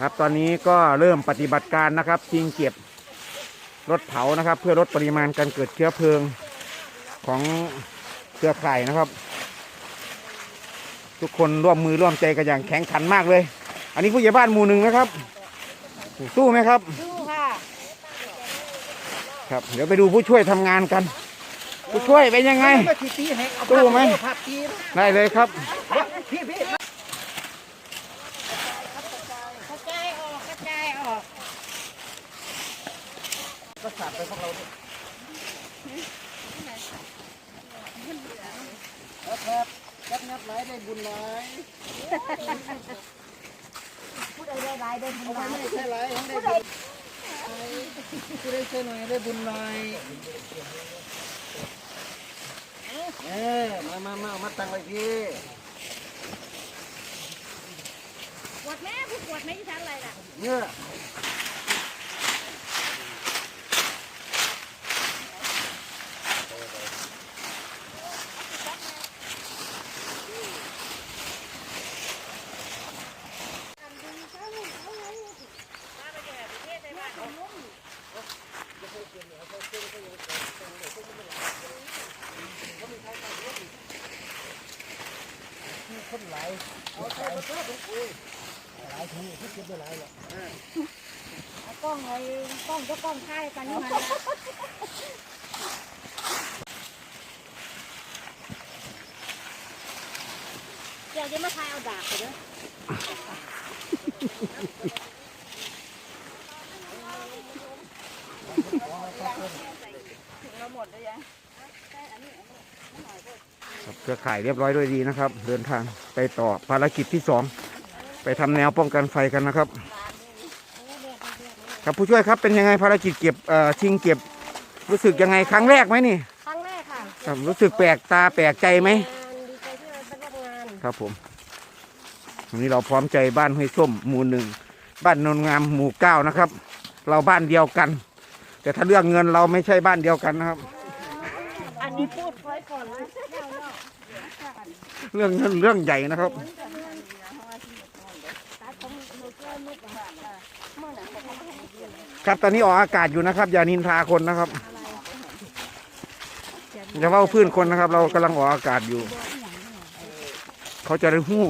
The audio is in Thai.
ครับตอนนี้ก็เริ่มปฏิบัติการนะครับทิ้งเก็บรถเผานะครับ เพื่อลดปริมาณการเกิดเชื้อเพลิงของเครือข่ายนะครับ ทุกคนร่วมมือร่วมใจกันอย่างแข็งขันมากเลย อันนี้ผู้ใหญ่บ้านหมู่หนึ่งนะครับ สู้ไหมครับสู้ค่ะครับ เดี๋ยวไปดูผู้ช่วยทำงานกัน ผู้ช่วยเป็นยังไงมาทีตีให้เอาสู้ไหมผัดตีได้เลยครับ พี่พี่ กระจายออกกระจายออก ก็สา ดไปพวกเราด้วยครับครับยับไหลได้บุญไหลผู้ใดไรได้รายได้บุญเอาหลายไม่ใช่ไหลยังได้บุญไหลผู้ได้ใช่หน่อยได้บุญหน่อยเออมามามามาตังไว้พี่ปวดแม่ผู้ปวดไม่ใช่ชั้นอะไรล่ะเนี่ย เอากล้องไอ้กล้องก็กล้องค่ายกันนี่มาเดี๋ยวจะมาทายเอาดาบไปเด้อ ครับเ ครือข่ายเรียบร้อยด้วยดีนะครับ เดินทางไปต่อภารกิจที่สองไปทำแนวป้องกันไฟกันนะครับ ครับผู้ช่วยครับเป็นยังไงภารกิจเก็บเอ่อชิงเก็บรู้สึกยังไงครั้งแรกไหมนี่ครั้งแรกค่ะครับรู้สึกแปลกตาแปลกใจไหมงานดีใจที่เราได้ร่วมงานครับผมวันนี้เราพร้อมใจบ้านห้วยส้มหมู่หนึ่งบ้านโนนงามหมู่เก้านะครับ เราบ้านเดียวกัน แต่ถ้าเรื่องเงินเราไม่ใช่บ้านเดียวกันนะครับ นี้พูดไว้ก่อนนะเรื่องเเรื่องใหญ่นะครับครับตอนนี้ออกอากาศอยู่นะครับ อย่านินทาคนนะครับอย่าว่าพื้นคนนะครับ เรากำลังออกอากาศอยู่ เขาจะได้หู้